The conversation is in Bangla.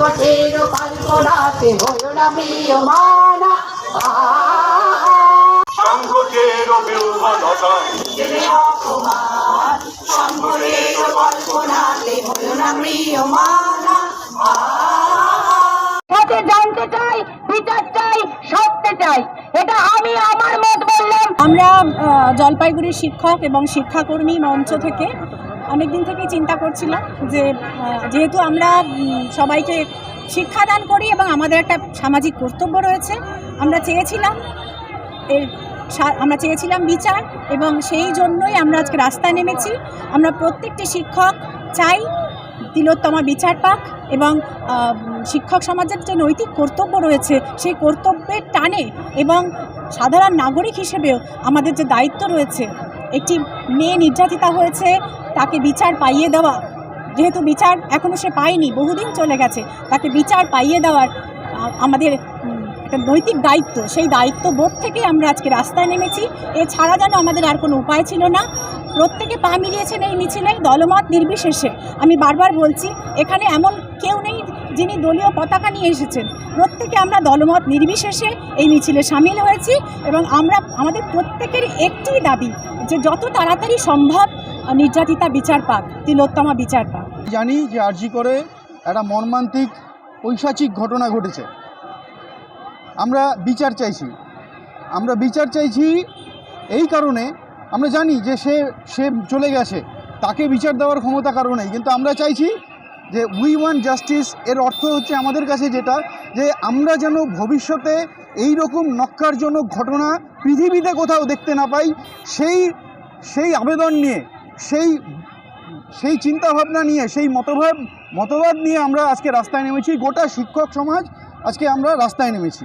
কঠোর কল্পনাতে হলো না প্রিয়মানা সংকটের বিউবলতায় অপমান। কল্পনাতে হলো না প্রিয়মানা জানতে চাই বিচার চাই সত্য চাই। এটা আমি আমার মত বললাম। আমরা জলপাইগুড়ির শিক্ষক এবং শিক্ষাকর্মী মঞ্চ থেকে অনেক দিন থেকে চিন্তা করছিলাম যে যেহেতু আমরা সবাইকে শিক্ষাদান করি এবং আমাদের একটা সামাজিক কর্তব্য রয়েছে, আমরা চেয়েছিলাম এর আমরা চেয়েছিলাম বিচার এবং সেই জন্যই আমরা আজকে রাস্তায় নেমেছি। আমরা প্রত্যেকটি শিক্ষক চাই তিলোত্তমা বিচার পাক এবং শিক্ষক সমাজের যে নৈতিক কর্তব্য রয়েছে, সেই কর্তব্যের টানে এবং সাধারণ নাগরিক হিসেবেও আমাদের যে দায়িত্ব রয়েছে, একটি মেয়ে নির্যাতিতা হয়েছে তাকে বিচার পাইয়ে দেওয়া। যেহেতু বিচার এখনও সে পায়নি, বহুদিন চলে গেছে, তাকে বিচার পাইয়ে দেওয়ার আমাদের একটা নৈতিক দায়িত্ব। সেই দায়িত্ব বোধ থেকেই আমরা আজকে রাস্তায় নেমেছি। এছাড়া যেন আমাদের আর কোনো উপায় ছিল না। প্রত্যেকে পা মিলিয়েছেন এই মিছিলে, দলমত নির্বিশেষে। আমি বারবার বলছি, এখানে এমন কেউ নেই যিনি দলীয় পতাকা নিয়ে এসেছেন। প্রত্যেকে আমরা দলমত নির্বিশেষে এই মিছিলে সামিল হয়েছি এবং আমরা, আমাদের প্রত্যেকের একটি দাবি যে যত তাড়াতাড়ি সম্ভব নির্যাতিতা বিচার পাক, তিলোত্তমা বিচার পাক। জানি যে আরজি করে একটা মর্মান্তিক ঐশাচিক ঘটনা ঘটেছে। আমরা বিচার চাইছি। আমরা বিচার চাইছি এই কারণে, আমরা জানি যে সে সে চলে গেছে। তাকে বিচার দেওয়ার ক্ষমতা কারণেই কিন্তু আমরা চাইছি যে উই ওয়ান জাস্টিস এর অর্থ হচ্ছে আমাদের কাছে যেটা, যে আমরা যেন ভবিষ্যতে এই রকম নক্কারজনক ঘটনা পৃথিবীতে কোথাও দেখতে না পাই, সেই সেই আবেদন নিয়ে সেই সেই চিন্তাভাবনা নিয়ে, সেই মতভাব, মতবাদ নিয়ে আমরা আজকে রাস্তায় নেমেছি। গোটা শিক্ষক সমাজ আজকে আমরা রাস্তায় নেমেছি।